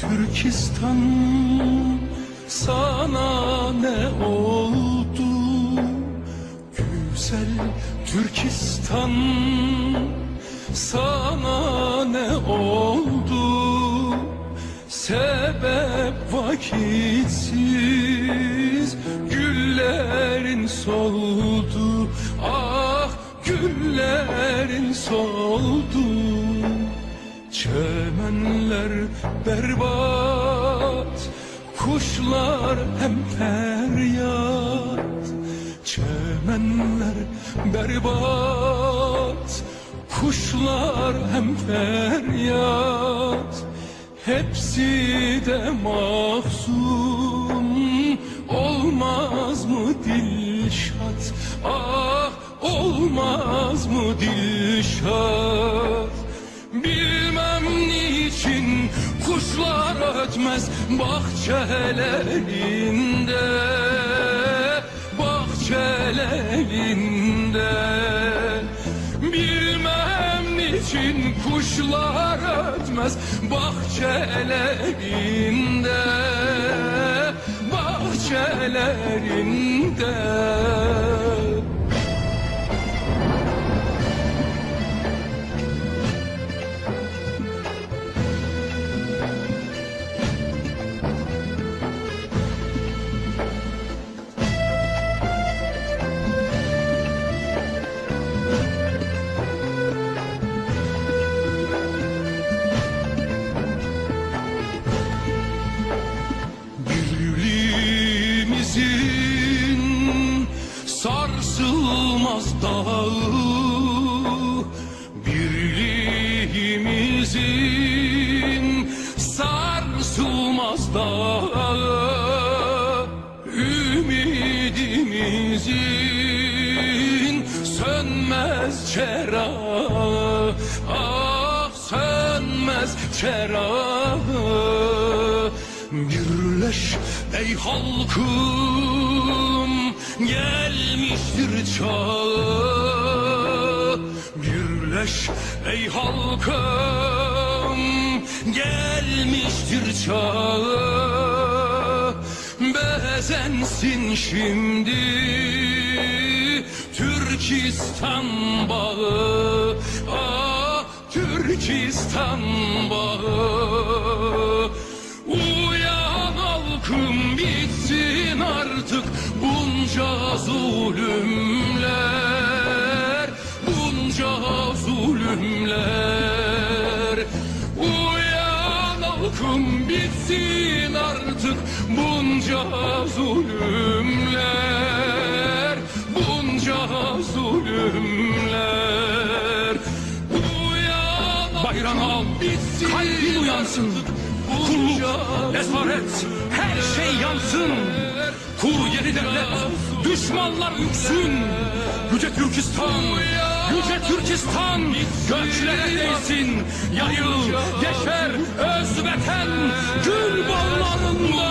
Türkistan. Sana ne oldu? Güzel Türkistan. Sana ne oldu? Sebep vakitsiz güllerin soldu. Ah güllerin soldu Çemenler berbat Kuşlar hem feryat. Çemenler berbat Kuşlar hem feryat. Hepsi de mahzun Olmaz mı Dilşat? Ah olmaz mı Dilşat ötmez bahçelerinde Bahçelerinde. Bilmem niçin kuşlar ötmez bahçelerinde Bahçelerinde dağı Ümidimizin sönmez çerağı. Ah sönmez çerağı. Birleş ey halkım gelmiştir çağı. Birleş ey halkım gelmiştir çağı Bezensin şimdi. Türkistan bağı Ah Türkistan bağı. Uyan halkım bitsin artık bunca zulümler bunca zulümler Bunca zulümler Uyan Bayram al, kalbin uyansın. Kulluk, esaret, her şey yansın. Kur yeni devlet, düşmanlar üksün. Yüce Türkistan, yüce Türkistan, göklere değsin. Yayıl, yeşer, özveten, gül bağlarında.